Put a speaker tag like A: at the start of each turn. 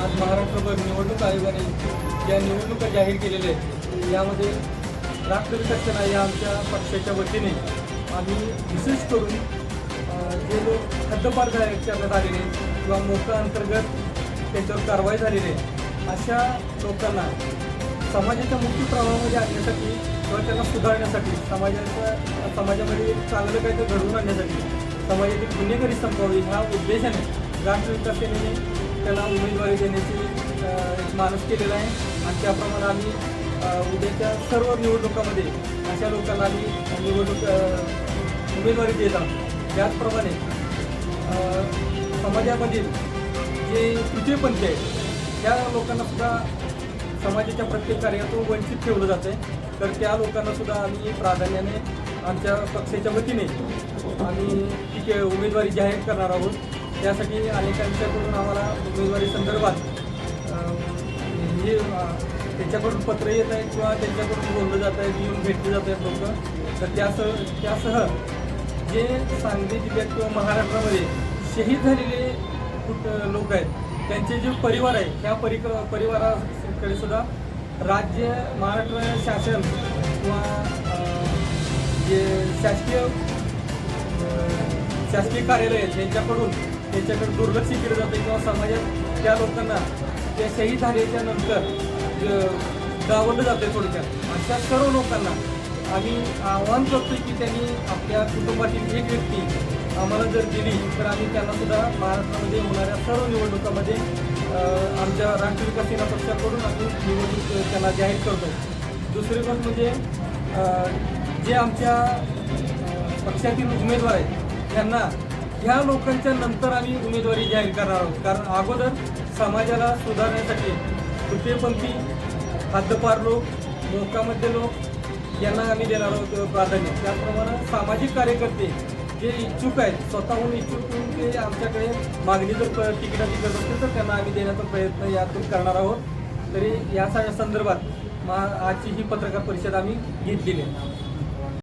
A: आज महाराष्ट्रभर निवडणूक आयोगाने ज्या निवडणुका जाहीर केलेल्या आहेत. यामध्ये राष्ट्रविकास सेना या आमच्या पक्षाच्या वतीने. आम्ही विशेष करून जे लोक हद्दपार करण्यात आलेले किंवा मोका अंतर्गत त्याच्यावर कारवाई झालेली आहे अशा लोकांना समाजाच्या मुख्य प्रवाहामध्ये आणण्यासाठी किंवा त्यांना सुधारण्यासाठी समाजाच्या समाजामध्ये चांगलं काहीतरी घडवून आणण्यासाठी समाजाची गुन्हेगारी संपवावी ह्या उद्देशाने राष्ट्र विकास सेनेने त्यांना उमेदवारी देण्याची एक मानस केलेला आहे. आणि त्याप्रमाणे आम्ही उद्याच्या सर्व निवडणुकामध्ये अशा लोकांना आम्ही निवडणूक उमेदवारी देत आहोत. त्याचप्रमाणे समाजामधील जे तृतीयपंथी आहेत त्या लोकांना सुद्धा समाजाच्या प्रत्येक कार्यातून वंचित ठेवलं जातं तर त्या लोकांना सुद्धा आम्ही प्राधान्याने आमच्या पक्षाच्या वतीने आम्ही ती उमेदवारी जाहीर करणार आहोत. त्यासाठी अनेकांच्याकडून आम्हाला उमेदवारी संदर्भात हे त्यांच्याकडून पत्र येत आहेत किंवा त्यांच्याकडून बोललं जात आहे येऊन भेटले जात आहेत लोक. तर त्यासह त्यासह जे सांगली जिल्ह्यात किंवा महाराष्ट्रामध्ये शहीद झालेले लोक आहेत त्यांचे जे परिवार आहे त्या परिक परिवाराकडे सुद्धा राज्य महाराष्ट्र शासन किंवा जे शासकीय शासकीय कार्यालय आहेत त्यांच्याकडून त्यांच्याकडे दुर्लक्ष केलं जातं किंवा समाजात त्या लोकांना त्या शहीद झाल्याच्यानंतर ज- जातं आहे थोडक्यात. अशा सर्व लोकांना आम्ही आवाहन करतो की त्यांनी आपल्या कुटुंबातील एक व्यक्ती आम्हाला जर दिली तर आम्ही त्यांना सुद्धा महाराष्ट्रामध्ये होणाऱ्या सर्व निवडणुकामध्ये आमच्या राष्ट्रीय विकास सेना पक्षाकडून आम्ही निवडणूक त्यांना जाहीर करतो दुसरी गोष्ट म्हणजे जे आमच्या पक्षातील उमेदवार आहेत त्यांना ह्या लोकांच्या नंतर आम्ही उमेदवारी जाहीर करणार आहोत. कारण अगोदर समाजाला सुधारण्यासाठी तृतीयपंथी हद्दपार लोक मोकामध्ये लोक यांना आम्ही देणार आहोत प्राधान्य. त्याचप्रमाणे सामाजिक कार्यकर्ते जे इच्छुक आहेत स्वतःहून इच्छुक होऊन ते आमच्याकडे मागणी जर तिकिटाची करत असतील तर त्यांना आम्ही देण्याचा प्रयत्न यातून करणार आहोत. तरी या सगळ्या संदर्भात मा आजची ही पत्रकार परिषद आम्ही घेतलेली आहे.